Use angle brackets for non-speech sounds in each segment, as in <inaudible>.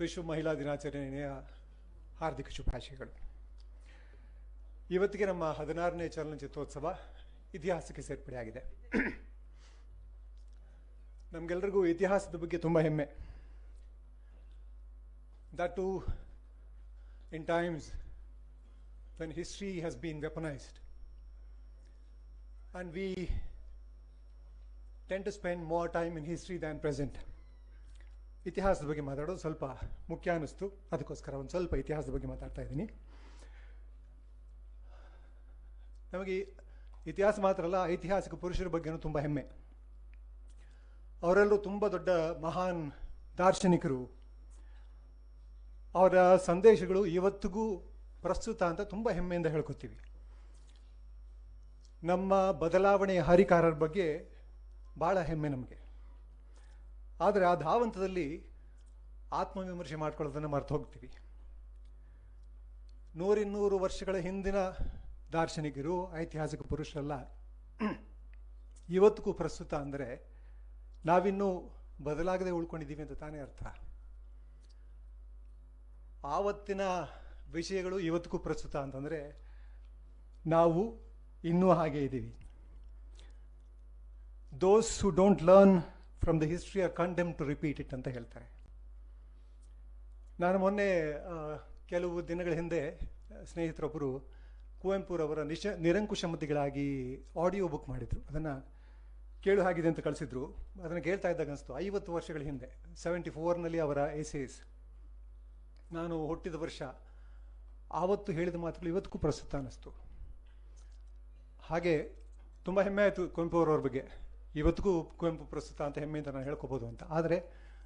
ವಿಶ್ವ ಮಹಿಳಾ ದಿನಾಚರಣೆಯ ಹಾರ್ದಿಕ ಶುಭಾಶಯಗಳು ಇವತ್ತಿಗೆ ನಮ್ಮ ಹದಿನಾರನೇ ಚಲನಚಿತ್ರೋತ್ಸವ ಇತಿಹಾಸಕ್ಕೆ ಸೇರ್ಪಡೆಯಾಗಿದೆ ನಮಗೆಲ್ಲರಿಗೂ ಇತಿಹಾಸದ ಬಗ್ಗೆ ತುಂಬ ಹೆಮ್ಮೆ that too in times when history has been weaponized and we tend to spend more time in history than present ಇತಿಹಾಸದ ಬಗ್ಗೆ ಮಾತಾಡೋದು ಸ್ವಲ್ಪ ಮುಖ್ಯ ಅನ್ನಿಸ್ತು. ಅದಕ್ಕೋಸ್ಕರ ಒಂದು ಸ್ವಲ್ಪ ಇತಿಹಾಸದ ಬಗ್ಗೆ ಮಾತಾಡ್ತಾ ಇದ್ದೀನಿ. ನಮಗೆ ಇತಿಹಾಸ ಮಾತ್ರ ಅಲ್ಲ, ಐತಿಹಾಸಿಕ ಪುರುಷರ ಬಗ್ಗೆನೂ ತುಂಬ ಹೆಮ್ಮೆ. ಅವರೆಲ್ಲರೂ ತುಂಬ ದೊಡ್ಡ ಮಹಾನ್ ದಾರ್ಶನಿಕರು. ಅವರ ಸಂದೇಶಗಳು ಇವತ್ತಿಗೂ ಪ್ರಸ್ತುತ ಅಂತ ತುಂಬ ಹೆಮ್ಮೆಯಿಂದ ಹೇಳ್ಕೊತೀವಿ. ನಮ್ಮ ಬದಲಾವಣೆಯ ಹರಿಕಾರರ ಬಗ್ಗೆ ಭಾಳ ಹೆಮ್ಮೆ ನಮಗೆ. ಆದರೆ ಆ ಧಾವಂತದಲ್ಲಿ ಆತ್ಮವಿಮರ್ಶೆ ಮಾಡ್ಕೊಳ್ಳೋದನ್ನು ಮರೆತು ಹೋಗ್ತೀವಿ. ನೂರಿನ್ನೂರು ವರ್ಷಗಳ ಹಿಂದಿನ ದಾರ್ಶನಿಕರು, ಐತಿಹಾಸಿಕ ಪುರುಷರಲ್ಲ. ಇವತ್ತಿಗೂ ಪ್ರಸ್ತುತ ಅಂದರೆ ನಾವಿನ್ನೂ ಬದಲಾಗದೆ ಉಳ್ಕೊಂಡಿದ್ದೀವಿ ಅಂತ ತಾನೇ ಅರ್ಥ. ಆವತ್ತಿನ ವಿಷಯಗಳು ಇವತ್ತಿಗೂ ಪ್ರಸ್ತುತ ಅಂತಂದರೆ ನಾವು ಇನ್ನೂ ಹಾಗೆ ಇದ್ದೀವಿ. Those who don't learn from the history are condemned to repeat it ಅಂತ ಹೇಳ್ತಾರೆ. ನಾನು ಮೊನ್ನೆ ಕೆಲವು ದಿನಗಳ ಹಿಂದೆ ಸ್ನೇಹಿತರೊಬ್ಬರು ಕುವೆಂಪುರವರ ನಿಶ ನಿರಂಕುಶಮತಿಗಳಾಗಿ ಆಡಿಯೋ ಬುಕ್ ಮಾಡಿದರು. ಅದನ್ನು ಕೇಳು ಹಾಗಿದೆ ಅಂತ ಕಳಿಸಿದ್ರು. ಅದನ್ನು ಕೇಳ್ತಾ ಇದ್ದಾಗ ಅನಿಸ್ತು, ಐವತ್ತು ವರ್ಷಗಳ ಹಿಂದೆ ಸೆವೆಂಟಿ ಫೋರ್ನಲ್ಲಿ ಅವರ ಎಸೇಸ್ ನಾನು ಹುಟ್ಟಿದ ವರ್ಷ, ಆವತ್ತು ಹೇಳಿದ ಮಾತುಗಳು ಇವತ್ತಿಗೂ ಪ್ರಸ್ತುತ ಅನ್ನಿಸ್ತು ಹಾಗೆ, ತುಂಬ ಹೆಮ್ಮೆ ಆಯಿತು ಕುವೆಂಪು ಅವರವ್ರ ಬಗ್ಗೆ. ಇವತ್ತಿಗೂ ಕುವೆಂಪು ಪ್ರಸ್ತುತ ಅಂತ ಹೆಮ್ಮೆಯಿಂದ ನಾನು ಹೇಳ್ಕೋಬೋದು ಅಂತ. ಆದರೆ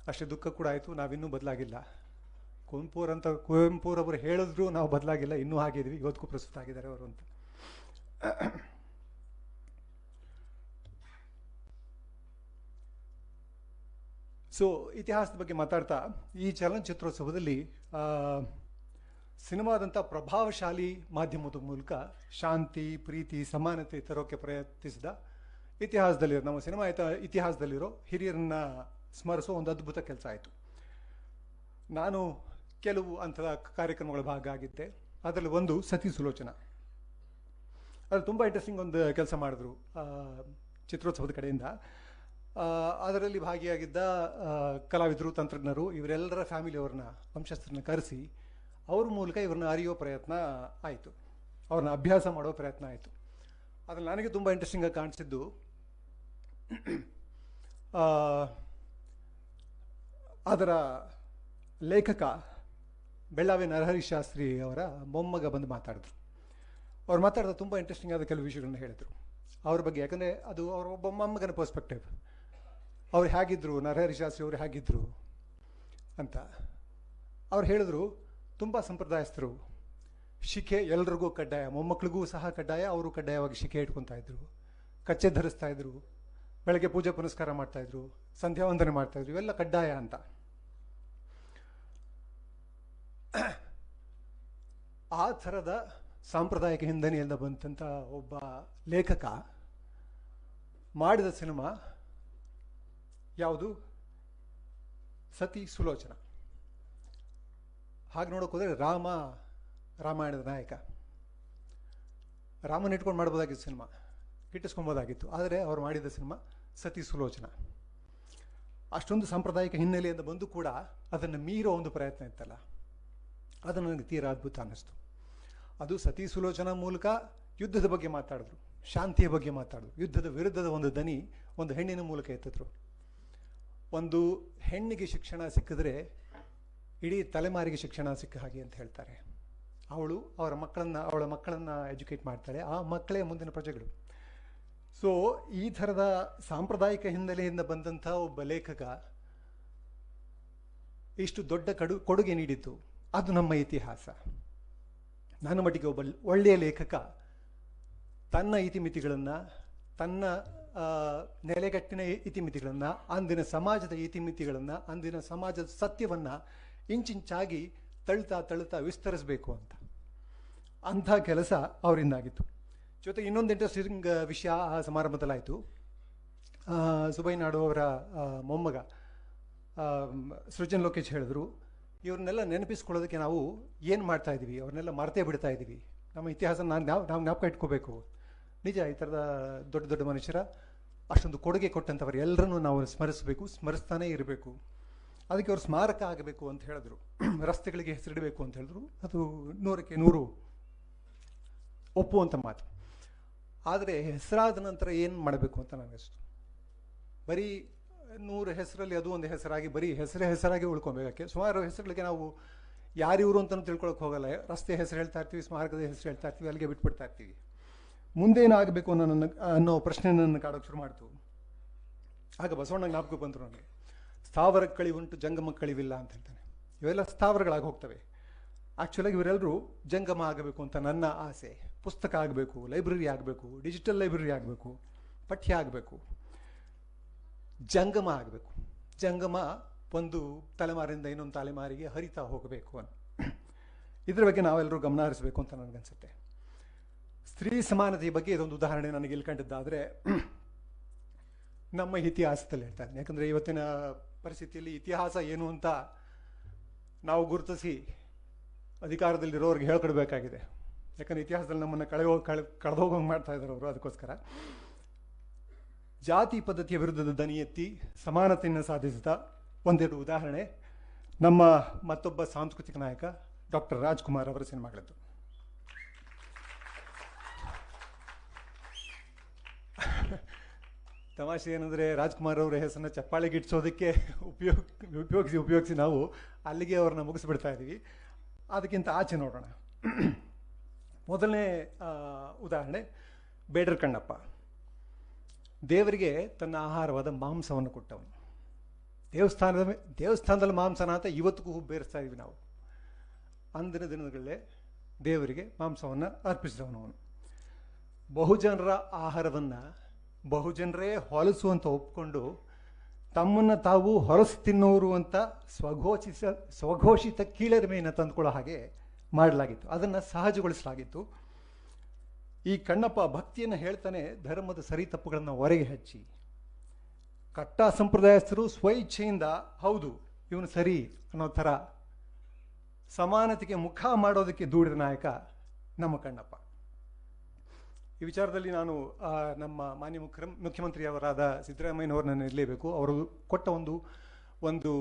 ಅಷ್ಟೇ ದುಃಖ ಕೂಡ ಆಯಿತು, ನಾವಿನ್ನೂ ಬದಲಾಗಿಲ್ಲ. ಕುವೆಂಪುರಂತ ಕುವೆಂಪುರವರು ಹೇಳಿದ್ರು ನಾವು ಬದಲಾಗಿಲ್ಲ, ಇನ್ನೂ ಹಾಗೆ ಇದೀವಿ, ಇವತ್ತಿಗೂ ಪ್ರಸ್ತುತ ಆಗಿದ್ದಾರೆ ಅವರು ಅಂತ. ಸೊ ಇತಿಹಾಸದ ಬಗ್ಗೆ ಮಾತಾಡ್ತಾ, ಈ ಚಲನಚಿತ್ರೋತ್ಸವದಲ್ಲಿ ಸಿನಿಮಾದಂಥ ಪ್ರಭಾವಶಾಲಿ ಮಾಧ್ಯಮದ ಮೂಲಕ ಶಾಂತಿ, ಪ್ರೀತಿ, ಸಮಾನತೆ ತರೋಕ್ಕೆ ಪ್ರಯತ್ನಿಸಿದ ಇತಿಹಾಸದಲ್ಲಿರೋ, ನಮ್ಮ ಸಿನಿಮಾ ಇತ ಇತಿಹಾಸದಲ್ಲಿರೋ ಹಿರಿಯರನ್ನ ಸ್ಮರಿಸೋ ಒಂದು ಅದ್ಭುತ ಕೆಲಸ ಆಯಿತು. ನಾನು ಕೆಲವು ಅಂಥದ ಕಾರ್ಯಕ್ರಮಗಳ ಭಾಗ ಆಗಿದ್ದೆ ಅದರಲ್ಲಿ ಒಂದು ಸತಿ ಸುಲೋಚನ. ಅದು ತುಂಬ ಇಂಟ್ರೆಸ್ಟಿಂಗ್ ಒಂದು ಕೆಲಸ ಮಾಡಿದ್ರು ಚಿತ್ರೋತ್ಸವದ ಕಡೆಯಿಂದ. ಅದರಲ್ಲಿ ಭಾಗಿಯಾಗಿದ್ದ ಕಲಾವಿದರು, ತಂತ್ರಜ್ಞರು, ಇವರೆಲ್ಲರ ಫ್ಯಾಮಿಲಿಯವ್ರನ್ನ ವಂಶಸ್ಥರನ್ನ ಕರೆಸಿ, ಅವ್ರ ಮೂಲಕ ಇವ್ರನ್ನ ಅರಿಯೋ ಪ್ರಯತ್ನ ಆಯಿತು. ಅವ್ರನ್ನ ಅಭ್ಯಾಸ ಮಾಡೋ ಪ್ರಯತ್ನ ಆಯಿತು. ಅದ್ರಲ್ಲಿ ನನಗೆ ತುಂಬ ಇಂಟ್ರೆಸ್ಟಿಂಗಾಗಿ ಕಾಣಿಸಿದ್ದು ಅದರ ಲೇಖಕ ಬೆಳ್ಳಾವಿ ನರಹರಿ ಶಾಸ್ತ್ರಿ ಅವರ ಮೊಮ್ಮಗ ಬಂದು ಮಾತಾಡಿದ್ರು. ಅವ್ರು ಮಾತಾಡಿದ ತುಂಬ ಇಂಟ್ರೆಸ್ಟಿಂಗ್ ಆದ ಕೆಲವು ವಿಷಯಗಳನ್ನ ಹೇಳಿದರು. ಅವ್ರ ಬಗ್ಗೆ ಯಾಕಂದರೆ ಅದು ಅವ್ರ ಒಬ್ಬ ಮೊಮ್ಮಗನ ಪರ್ಸ್ಪೆಕ್ಟಿವ್ ಅವ್ರು ಹೇಗಿದ್ದರು ನರಹರಿ ಶಾಸ್ತ್ರಿ ಅವರು ಹೇಗಿದ್ದರು ಅಂತ. ಅವ್ರು ಹೇಳಿದ್ರು, ತುಂಬ ಸಂಪ್ರದಾಯಸ್ಥರು, ಶಿಖೆ ಎಲ್ರಿಗೂ ಕಡ್ಡಾಯ ಮೊಮ್ಮಕ್ಕಳಿಗೂ ಸಹ ಕಡ್ಡಾಯ, ಅವರು ಕಡ್ಡಾಯವಾಗಿ ಶಿಖೆ ಇಟ್ಕೊತಾ ಇದ್ರು, ಕಚ್ಚೆ ಧರಿಸ್ತಾ ಇದ್ರು. ಬೆಳಗ್ಗೆ ಪೂಜೆ ಪುನಸ್ಕಾರ ಮಾಡ್ತಾಯಿದ್ರು ಸಂಧ್ಯಾ ವಂದನೆ ಮಾಡ್ತಾಯಿದ್ರು ಇವೆಲ್ಲ ಕಡ್ಡಾಯ ಅಂತ. ಆ ಥರದ ಸಾಂಪ್ರದಾಯಿಕ ಹಿನ್ನೆಲೆಯಿಂದ ಬಂತಂಥ ಒಬ್ಬ ಲೇಖಕ ಮಾಡಿದ ಸಿನಿಮಾ ಯಾವುದು? ಸತಿ ಸುಲೋಚನ. ಹಾಗೆ ನೋಡೋಕೆ ಹೋದರೆ ರಾಮ, ರಾಮಾಯಣದ ನಾಯಕ. ರಾಮನ ಇಟ್ಕೊಂಡು ಮಾಡ್ಬೋದಾಗಿತ್ತು ಸಿನಿಮಾ. ಗಿಟ್ಟಿಸ್ಕೊಬೋದಾಗಿತ್ತು ಆದರೆ ಅವರು ಮಾಡಿದ ಸಿನಿಮಾ ಸತಿ ಸುಲೋಚನ. ಅಷ್ಟೊಂದು ಸಾಂಪ್ರದಾಯಿಕ ಹಿನ್ನೆಲೆಯಿಂದ ಬಂದು ಕೂಡ ಅದನ್ನು ಮೀರೋ ಒಂದು ಪ್ರಯತ್ನ ಇತ್ತಲ್ಲ. ಅದು ನನಗೆ ತೀರ ಅದ್ಭುತ ಅನ್ನಿಸ್ತು. ಅದು ಸತಿ ಸುಲೋಚನ ಮೂಲಕ ಯುದ್ಧದ ಬಗ್ಗೆ ಮಾತಾಡಿದ್ರು. ಶಾಂತಿಯ ಬಗ್ಗೆ ಮಾತಾಡಿದ್ರು. ಯುದ್ಧದ ವಿರುದ್ಧದ ಒಂದು ದನಿ ಒಂದು ಹೆಣ್ಣಿನ ಮೂಲಕ ಎತ್ತಿದ್ರು. ಒಂದು ಹೆಣ್ಣಿಗೆ ಶಿಕ್ಷಣ ಸಿಕ್ಕಿದ್ರೆ ಇಡೀ ತಲೆಮಾರಿಗೆ ಶಿಕ್ಷಣ ಸಿಕ್ಕ ಹಾಗೆ ಅಂತ ಹೇಳ್ತಾರೆ. ಅವಳು ಅವರ ಮಕ್ಕಳನ್ನು, ಅವಳ ಮಕ್ಕಳನ್ನು ಎಜುಕೇಟ್ ಮಾಡ್ತಾಳೆ. ಆ ಮಕ್ಕಳೇ ಮುಂದಿನ ಪ್ರಜೆಗಳು. ಸೊ ಈ ಥರದ ಸಾಂಪ್ರದಾಯಿಕ ಹಿನ್ನೆಲೆಯಿಂದ ಬಂದಂಥ ಒಬ್ಬ ಲೇಖಕ ಇಷ್ಟು ದೊಡ್ಡ ಕಡು, ಕೊಡುಗೆ ನೀಡಿತು ಅದು ನಮ್ಮ ಇತಿಹಾಸ. ನನ್ನ ಮಟ್ಟಿಗೆ ಒಬ್ಬ ಒಳ್ಳೆಯ ಲೇಖಕ ತನ್ನ ಇತಿಮಿತಿಗಳನ್ನು, ತನ್ನ ನೆಲೆಗಟ್ಟಿನ ಇತಿಮಿತಿಗಳನ್ನು, ಅಂದಿನ ಸಮಾಜದ ಇತಿಮಿತಿಗಳನ್ನು, ಅಂದಿನ ಸಮಾಜದ ಸತ್ಯವನ್ನು ಇಂಚಿಂಚಾಗಿ ತಳ್ತಾ ತಳ್ತಾ ವಿಸ್ತರಿಸಬೇಕು ಅಂತ. ಅಂಥ ಕೆಲಸ ಅವರಿಂದಾಗಿತ್ತು. ಜೊತೆಗೆ ಇನ್ನೊಂದು ಇಂಟ್ರೆಸ್ಟಿಂಗ್ ವಿಷಯ ಆ ಸಮಾರಂಭದಲ್ಲಾಯಿತು. ಸುಬೈ ನಾಡು ಅವರ ಮೊಮ್ಮಗ ಸೃಜನ್ ಲೋಕೇಶ್ ಹೇಳಿದ್ರು, ಇವ್ರನ್ನೆಲ್ಲ ನೆನಪಿಸ್ಕೊಳ್ಳೋದಕ್ಕೆ ನಾವು ಏನು ಮಾಡ್ತಾ ಇದ್ದೀವಿ ಅವ್ರನ್ನೆಲ್ಲ ಮರ್ತೇ ಬಿಡ್ತಾ ಇದ್ದೀವಿ ನಮ್ಮ ಇತಿಹಾಸ ನಾನು ನಾವು ನಾವು ಜ್ಞಾಪಕ ಇಟ್ಕೋಬೇಕು. ನಿಜ, ಈ ಥರದ ದೊಡ್ಡ ದೊಡ್ಡ ಮನುಷ್ಯರ ಅಷ್ಟೊಂದು ಕೊಡುಗೆ ಕೊಟ್ಟಂಥವ್ರು ಎಲ್ಲರನ್ನೂ ನಾವು ಸ್ಮರಿಸಬೇಕು, ಸ್ಮರಿಸ್ತಾನೇ ಇರಬೇಕು. ಅದಕ್ಕೆ ಅವ್ರು ಸ್ಮಾರಕ ಆಗಬೇಕು ಅಂತ ಹೇಳಿದ್ರು. <clears throat> ರಸ್ತೆಗಳಿಗೆ ಹೆಸರಿಡಬೇಕು ಅಂತ ಹೇಳಿದ್ರು. ಅದು ನೂರಕ್ಕೆ ನೂರು ಒಪ್ಪುವಂಥ ಮಾತು. ಆದರೆ ಹೆಸರಾದ ನಂತರ ಏನು ಮಾಡಬೇಕು ಅಂತ ನನಗಷ್ಟು ಬರೀ ನೂರು ಹೆಸರಲ್ಲಿ ಅದು ಒಂದು ಹೆಸರಾಗಿ, ಬರೀ ಹೆಸರೇ ಹೆಸರಾಗಿ ಉಳ್ಕೊಬೇಕಾಕೆ ಸುಮಾರು ಹೆಸರುಗಳಿಗೆ ನಾವು ಯಾರಿವರು ಅಂತಲೂ ತಿಳ್ಕೊಳಕ್ಕೆ ಹೋಗಲ್ಲ. ರಸ್ತೆ ಹೆಸರು ಹೇಳ್ತಾ ಇರ್ತೀವಿ, ಸ್ಮಾರಕದ ಹೆಸರು ಹೇಳ್ತಾ ಇರ್ತೀವಿ, ಅಲ್ಲಿಗೆ ಬಿಟ್ಬಿಡ್ತಾ ಇರ್ತೀವಿ. ಮುಂದೇನಾಗಬೇಕು ಅನ್ನೋ ನನ್ನ, ಅನ್ನೋ ಪ್ರಶ್ನೆ ನನ್ನ ಕಾಡೋಕೆ ಶುರು ಮಾಡ್ತು. ಆಗ ಬಸವಣ್ಣ ಜ್ಞಾಪಕ ಬಂದರು ನನಗೆ. ಸ್ಥಾವರ ಕಳಿವುಂಟು ಜಂಗಮ ಕಳಿವಿಲ್ಲ ಅಂತ ಹೇಳ್ತಾನೆ. ಇವೆಲ್ಲ ಸ್ಥಾವರಗಳಾಗಿ ಹೋಗ್ತವೆ. ಆ್ಯಕ್ಚುಲಾಗಿ ಇವರೆಲ್ಲರೂ ಜಂಗಮ ಆಗಬೇಕು ಅಂತ ನನ್ನ ಆಸೆ. ಪುಸ್ತಕ ಆಗಬೇಕು, ಲೈಬ್ರರಿ ಆಗಬೇಕು, ಡಿಜಿಟಲ್ ಲೈಬ್ರರಿ ಆಗಬೇಕು, ಪಠ್ಯ ಆಗಬೇಕು, ಜಂಗಮ ಆಗಬೇಕು. ಜಂಗಮ ಒಂದು ತಲೆಮಾರಿಂದ ಇನ್ನೊಂದು ತಲೆಮಾರಿಗೆ ಹರಿತಾ ಹೋಗಬೇಕು ಅಂತ. ಇದ್ರ ಬಗ್ಗೆ ನಾವೆಲ್ಲರೂ ಗಮನ ಹರಿಸಬೇಕು ಅಂತ ನನಗನ್ಸುತ್ತೆ. ಸ್ತ್ರೀ ಸಮಾನತೆಯ ಬಗ್ಗೆ ಇದೊಂದು ಉದಾಹರಣೆ ನನಗೆ ಇಲ್ಲಿ ಕಂಡಿದ್ದಾದರೆ, ನಮ್ಮ ಇತಿಹಾಸದಲ್ಲಿ ಹೇಳ್ತಾ ಇದ್ದೀನಿ. ಯಾಕಂದರೆ ಇವತ್ತಿನ ಪರಿಸ್ಥಿತಿಯಲ್ಲಿ ಇತಿಹಾಸ ಏನು ಅಂತ ನಾವು ಗುರುತಿಸಿ ಅಧಿಕಾರದಲ್ಲಿರೋರಿಗೆ ಹೇಳ್ಕೊಡ್ಬೇಕಾಗಿದೆ. ಯಾಕಂದರೆ ಇತಿಹಾಸದಲ್ಲಿ ನಮ್ಮನ್ನು ಕಳೆ ಕಳೆದೋಗಂಗೆ ಮಾಡ್ತಾ ಇದ್ದಾರೆ ಅವರು ಅದಕ್ಕೋಸ್ಕರ. ಜಾತಿ ಪದ್ಧತಿಯ ವಿರುದ್ಧದ ದನಿ ಎತ್ತಿ ಸಮಾನತೆಯನ್ನು ಸಾಧಿಸಿದ ಒಂದೆರಡು ಉದಾಹರಣೆ. ನಮ್ಮ ಮತ್ತೊಬ್ಬ ಸಾಂಸ್ಕೃತಿಕ ನಾಯಕ ಡಾಕ್ಟರ್ ರಾಜ್ಕುಮಾರ್ ಅವರ ಸಿನಿಮಾಗಳದ್ದು. ತಮಾಷೆ ಏನಂದರೆ ರಾಜ್ಕುಮಾರ್ ಅವರ ಹೆಸರನ್ನ ಚಪ್ಪಾಳೆಗೆ ಉಪಯೋಗ, ಉಪಯೋಗಿಸಿ ಉಪಯೋಗಿಸಿ ನಾವು ಅಲ್ಲಿಗೆ ಅವ್ರನ್ನ ಮುಗಿಸ್ಬಿಡ್ತಾ ಇದ್ದೀವಿ ಅದಕ್ಕಿಂತ ಆಚೆ ನೋಡೋಣ. ಮೊದಲನೇ ಉದಾಹರಣೆ, ಬೇಡರ್ ಕಣ್ಣಪ್ಪ. ದೇವರಿಗೆ ತನ್ನ ಆಹಾರವಾದ ಮಾಂಸವನ್ನು ಕೊಟ್ಟವನು. ದೇವಸ್ಥಾನದ ದೇವಸ್ಥಾನದಲ್ಲಿ ಮಾಂಸನ ಅಂತ ಇವತ್ತಿಗೂ ಬೇರಿಸ್ತಾ ಇದ್ವಿ ನಾವು. ಅಂದಿನ ದಿನಗಳಲ್ಲೇ ದೇವರಿಗೆ ಮಾಂಸವನ್ನು ಅರ್ಪಿಸಿದವನು ಅವನು. ಬಹುಜನರ ಆಹಾರವನ್ನು ಬಹುಜನರೇ ಹೊಲಸು ಅಂತ ಒಪ್ಕೊಂಡು ತಮ್ಮನ್ನು ತಾವು ಹೊರಸು ತಿನ್ನೋರು ಅಂತ ಸ್ವಘೋಷಿಸ, ಸ್ವಘೋಷಿತ ಕೀಳರಿಮೆಯನ್ನು ತಂದುಕೊಳ್ಳೋ ಹಾಗೆ ಮಾಡಲಾಗಿತ್ತು. ಅದನ್ನು ಸಹಜಗೊಳಿಸಲಾಗಿತ್ತು. ಈ ಕಣ್ಣಪ್ಪ ಭಕ್ತಿಯನ್ನು ಹೇಳ್ತಾನೆ, ಧರ್ಮದ ಸರಿ ತಪ್ಪುಗಳನ್ನು ಹೊರಗೆ ಹಚ್ಚಿ. ಕಟ್ಟ ಸಂಪ್ರದಾಯಸ್ಥರು ಸ್ವಇಚ್ಛೆಯಿಂದ, ಹೌದು, ಇವನು ಸರಿ ಅನ್ನೋ ಥರ ಸಮಾನತೆಗೆ ಮುಖ ಮಾಡೋದಕ್ಕೆ ದೂಡಿದ ನಾಯಕ ನಮ್ಮ ಕಣ್ಣಪ್ಪ. ಈ ವಿಚಾರದಲ್ಲಿ ನಾನು ನಮ್ಮ ಮಾನ್ಯ ಮುಖ್ಯ, ಮುಖ್ಯಮಂತ್ರಿಯವರಾದ ಸಿದ್ದರಾಮಯ್ಯನವ್ರನ್ನ ಇರಲೇಬೇಕು. ಅವರು ಕೊಟ್ಟ ಒಂದು ಒಂದು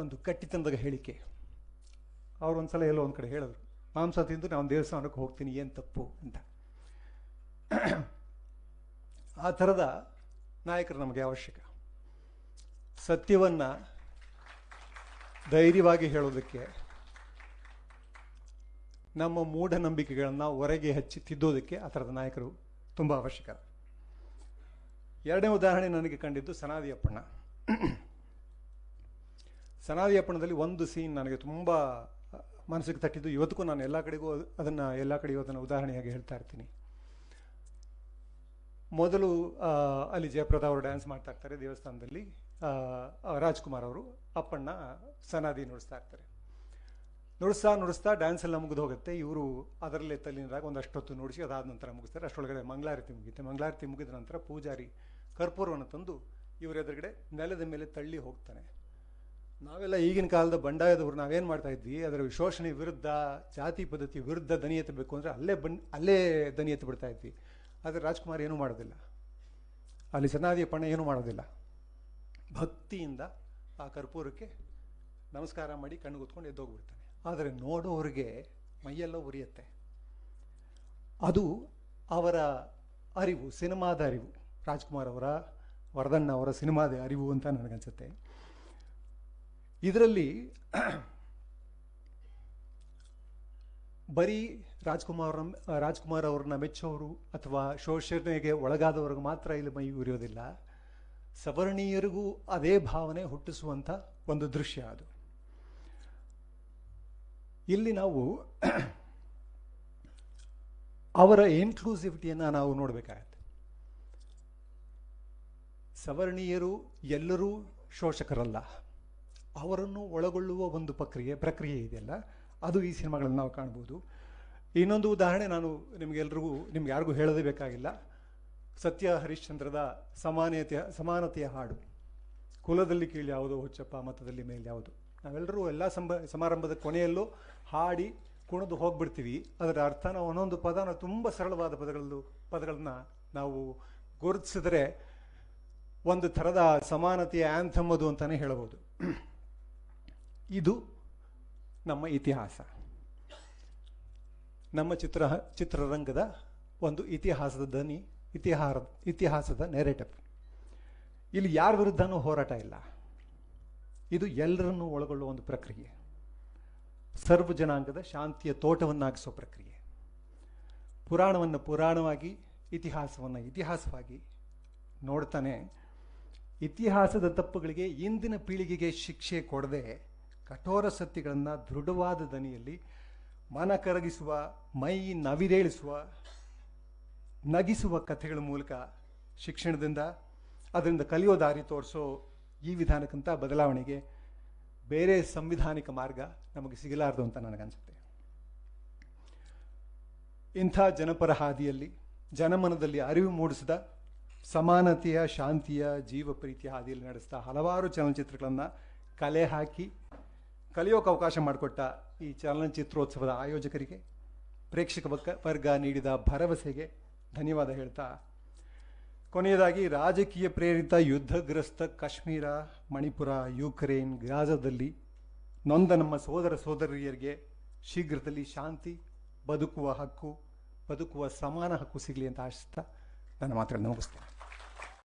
ಒಂದು ಕಟ್ಟಿತನದ ಹೇಳಿಕೆ. ಅವ್ರು ಒಂದ್ಸಲ ಎಲ್ಲೋ ಒಂದು ಕಡೆ ಹೇಳಿದ್ರು, ಮಾಂಸ ತಿಂದು ನಾನು ದೇವಸ್ಥಾನಕ್ಕೆ ಹೋಗ್ತೀನಿ, ಏನು ತಪ್ಪು? ಅಂತ. ಆ ಥರದ ನಾಯಕರು ನಮಗೆ ಅವಶ್ಯಕ. ಸತ್ಯವನ್ನು ಧೈರ್ಯವಾಗಿ ಹೇಳೋದಕ್ಕೆ ನಮ್ಮ ಮೂಢನಂಬಿಕೆಗಳನ್ನು ಹೊರಗೆ ಹಚ್ಚಿ ತಿದ್ದೋದಕ್ಕೆ ಆ ಥರದ ನಾಯಕರು ತುಂಬ ಅವಶ್ಯಕ. ಎರಡನೇ ಉದಾಹರಣೆ ನನಗೆ ಕಂಡಿದ್ದು ಸನಾದಿ ಅಪ್ಪಣ್ಣದಲ್ಲಿ ಒಂದು ಸೀನ್ ನನಗೆ ತುಂಬ ಮನಸ್ಸಿಗೆ ತಟ್ಟಿದ್ದು ಇವತ್ತಿಗೂ ನಾನು ಎಲ್ಲ ಕಡೆಗೂ ಅದನ್ನು ಎಲ್ಲ ಕಡೆಗೂ ಅದನ್ನು ಉದಾಹರಣೆಯಾಗಿ ಹೇಳ್ತಾ ಇರ್ತೀನಿ. ಮೊದಲು ಅಲ್ಲಿ ಜಯಪ್ರದಾ ಅವರು ಡ್ಯಾನ್ಸ್ ಮಾಡ್ತಾ ಇರ್ತಾರೆ ದೇವಸ್ಥಾನದಲ್ಲಿ. ರಾಜ್ಕುಮಾರ್ ಅವರು ಅಪ್ಪಣ್ಣ ಸನಾದಿ ನುಡಿಸ್ತಾ ಇರ್ತಾರೆ. ನುಡಿಸ್ತಾ ನುಡಿಸ್ತಾ ಡ್ಯಾನ್ಸ್ ಎಲ್ಲ ಮುಗಿದು ಹೋಗುತ್ತೆ. ಇವರು ಅದರಲ್ಲೇ ತಲ್ಲಿನರಾಗ ಒಂದಷ್ಟೊತ್ತು ನುಡಿಸಿ ಅದಾದ ನಂತರ ಮುಗಿಸ್ತಾರೆ. ಅಷ್ಟರೊಳಗಡೆ ಮಂಗಳಾರತಿ ಮುಗಿಯುತ್ತೆ. ಮಂಗಳಾರತಿ ಮುಗಿದ ನಂತರ ಪೂಜಾರಿ ಕರ್ಪೂರವನ್ನು ತಂದು ಇವರ ಎದುರುಗಡೆ ನೆಲದ ಮೇಲೆ ತಳ್ಳಿ ಹೋಗ್ತಾನೆ. ನಾವೆಲ್ಲ ಈಗಿನ ಕಾಲದ ಬಂಡಾಯದವರು ನಾವೇನು ಮಾಡ್ತಾ ಇದ್ವಿ? ಅದರ ಶೋಷಣೆ ವಿರುದ್ಧ, ಜಾತಿ, ಪದ್ಧತಿ ವಿರುದ್ಧ ದನಿ ಎತ್ತಬೇಕು ಅಂದರೆ ಅಲ್ಲೇ ಬನ್, ಅಲ್ಲೇ ದನಿ ಎತ್ತು ಬಿಡ್ತಾ ಇದ್ವಿ. ಆದರೆ ರಾಜ್ಕುಮಾರ್ ಏನೂ ಮಾಡೋದಿಲ್ಲ. ಅಲ್ಲಿ ಸನಾದಿಯ ಪಣ ಏನೂ ಮಾಡೋದಿಲ್ಲ. ಭಕ್ತಿಯಿಂದ ಆ ಕರ್ಪೂರಕ್ಕೆ ನಮಸ್ಕಾರ ಮಾಡಿ ಕಣ್ಣು ಕೂತ್ಕೊಂಡು ಎದ್ದೋಗ್ಬಿಡ್ತಾನೆ. ಆದರೆ ನೋಡೋರಿಗೆ ಮೈಯೆಲ್ಲ ಉರಿಯುತ್ತೆ. ಅದು ಅವರ ಅರಿವು, ಸಿನಿಮಾದ ಅರಿವು. ರಾಜ್ಕುಮಾರ್ ಅವರ ವರದಣ್ಣ ಅವರ ಸಿನಿಮಾದ ಅರಿವು ಅಂತ ನನಗನ್ಸುತ್ತೆ. ಇದರಲ್ಲಿ ಬರೀ ರಾಜ್ಕುಮಾರ್ ರಾಜ್ಕುಮಾರ್ ಅವ್ರನ್ನ ಮೆಚ್ಚೋರು ಅಥವಾ ಶೋಷಣೆಗೆ ಒಳಗಾದವ್ರಿಗೆ ಮಾತ್ರ ಇಲ್ಲಿ ಮೈ ಉರಿಯೋದಿಲ್ಲ. ಸವರ್ಣೀಯರಿಗೂ ಅದೇ ಭಾವನೆ ಹುಟ್ಟಿಸುವಂಥ ಒಂದು ದೃಶ್ಯ ಅದು. ಇಲ್ಲಿ ನಾವು ಅವರ ಇನ್ಕ್ಲೂಸಿವಿಟಿಯನ್ನು ನಾವು ನೋಡಬೇಕಾಗತ್ತೆ. ಸವರ್ಣೀಯರು ಎಲ್ಲರೂ ಶೋಷಕರಲ್ಲ. ಅವರನ್ನು ಒಳಗೊಳ್ಳುವ ಒಂದು ಪ್ರಕ್ರಿಯೆ ಪ್ರಕ್ರಿಯೆ ಇದೆಯಲ್ಲ, ಅದು ಈ ಸಿನಿಮಾಗಳನ್ನು ನಾವು ಕಾಣ್ಬೋದು. ಇನ್ನೊಂದು ಉದಾಹರಣೆ ನಾನು ನಿಮಗೆಲ್ರಿಗೂ ನಿಮ್ಗೆ ಯಾರಿಗೂ ಹೇಳದೇ ಬೇಕಾಗಿಲ್ಲ. ಸತ್ಯ ಹರಿಶ್ಚಂದ್ರದ ಸಮಾನತೆಯ ಸಮಾನತೆಯ ಹಾಡು. ಕುಲದಲ್ಲಿ ಕೀಳು ಯಾವುದು ಹುಚ್ಚಪ್ಪ, ಮತದಲ್ಲಿ ಮೇಲೆ ಯಾವುದು. ನಾವೆಲ್ಲರೂ ಎಲ್ಲ ಸಂಬ ಸಮಾರಂಭದ ಕೊನೆಯಲ್ಲೂ ಹಾಡಿ ಕುಣಿದು ಹೋಗ್ಬಿಡ್ತೀವಿ. ಅದರ ಅರ್ಥ ನಾವು ಒಂದೊಂದು ಪದನ ತುಂಬ ಸರಳವಾದ ಪದಗಳು ಪದಗಳನ್ನ ನಾವು ಗುರುತಿಸಿದ್ರೆ ಒಂದು ಥರದ ಸಮಾನತೆಯ ಆ್ಯಂಥಮ್ ಅದು ಅಂತಲೇ ಹೇಳಬಹುದು ಇದು ನಮ್ಮ ಇತಿಹಾಸ. ನಮ್ಮ ಚಿತ್ರ, ಚಿತ್ರರಂಗದ ಒಂದು ಇತಿಹಾಸದ ದನಿ, ಇತಿಹಾರ, ಇತಿಹಾಸದ ನೆರೇಟಿವ್ ಇಲ್ಲಿ ಯಾರ ವಿರುದ್ಧನೂ ಹೋರಾಟ ಇಲ್ಲ. ಇದು ಎಲ್ಲರನ್ನೂ ಒಳಗೊಳ್ಳುವ ಒಂದು ಪ್ರಕ್ರಿಯೆ. ಸರ್ವ ಜನಾಂಗದ ಶಾಂತಿಯ ತೋಟವನ್ನಾಗಿಸೋ ಪ್ರಕ್ರಿಯೆ. ಪುರಾಣವನ್ನು ಪುರಾಣವಾಗಿ, ಇತಿಹಾಸವನ್ನು ಇತಿಹಾಸವಾಗಿ ನೋಡ್ತಾನೆ. ಇತಿಹಾಸದ ತಪ್ಪುಗಳಿಗೆ ಇಂದಿನ ಪೀಳಿಗೆಗೆ ಶಿಕ್ಷೆ ಕೊಡದೆ ಕಠೋರ ಸತ್ಯಗಳನ್ನು ದೃಢವಾದ ದನಿಯಲ್ಲಿ ಮನ ಕರಗಿಸುವ, ಮೈ ನವಿರೇಳಿಸುವ, ನಗಿಸುವ ಕಥೆಗಳ ಮೂಲಕ ಶಿಕ್ಷಣದಿಂದ ಅದರಿಂದ ಕಲಿಯೋ ದಾರಿ ತೋರಿಸೋ ಈ ವಿಧಾನಕ್ಕಿಂತ ಬದಲಾವಣೆಗೆ ಬೇರೆ ಸಂವಿಧಾನಿಕ ಮಾರ್ಗ ನಮಗೆ ಸಿಗಲಾರದು ಅಂತ ನನಗನ್ಸುತ್ತೆ. ಇಂಥ ಜನಪರ ಹಾದಿಯಲ್ಲಿ, ಜನಮನದಲ್ಲಿ ಅರಿವು ಮೂಡಿಸಿದ, ಸಮಾನತೆಯ, ಶಾಂತಿಯ, ಜೀವ ಪ್ರೀತಿಯ ಹಾದಿಯಲ್ಲಿ ನಡೆಸಿದ ಹಲವಾರು ಚಲನಚಿತ್ರಗಳನ್ನು ಕಲೆ ಹಾಕಿ ಕಲಿಯೋಕೆ ಅವಕಾಶ ಮಾಡಿಕೊಟ್ಟ ಈ ಚಲನಚಿತ್ರೋತ್ಸವದ ಆಯೋಜಕರಿಗೆ, ಪ್ರೇಕ್ಷಕ ವರ್ಗ- ನೀಡಿದ ಭರವಸೆಗೆ ಧನ್ಯವಾದ ಹೇಳ್ತಾ, ಕೊನೆಯದಾಗಿ ರಾಜಕೀಯ ಪ್ರೇರಿತ ಯುದ್ಧಗ್ರಸ್ತ ಕಾಶ್ಮೀರ, ಮಣಿಪುರ, ಯುಕ್ರೇನ್ ಗಾಜಾದಲ್ಲಿ ನೊಂದ ನಮ್ಮ ಸೋದರ ಸೋದರಿಯರಿಗೆ ಶೀಘ್ರದಲ್ಲಿ ಶಾಂತಿ, ಬದುಕುವ ಹಕ್ಕು, ಬದುಕುವ ಸಮಾನ ಹಕ್ಕು ಸಿಗಲಿ ಅಂತ ಆಶಿಸ್ತಾ ನನ್ನ ಮಾತುಗಳನ್ನು ಮುಗಿಸ್ತೇನೆ.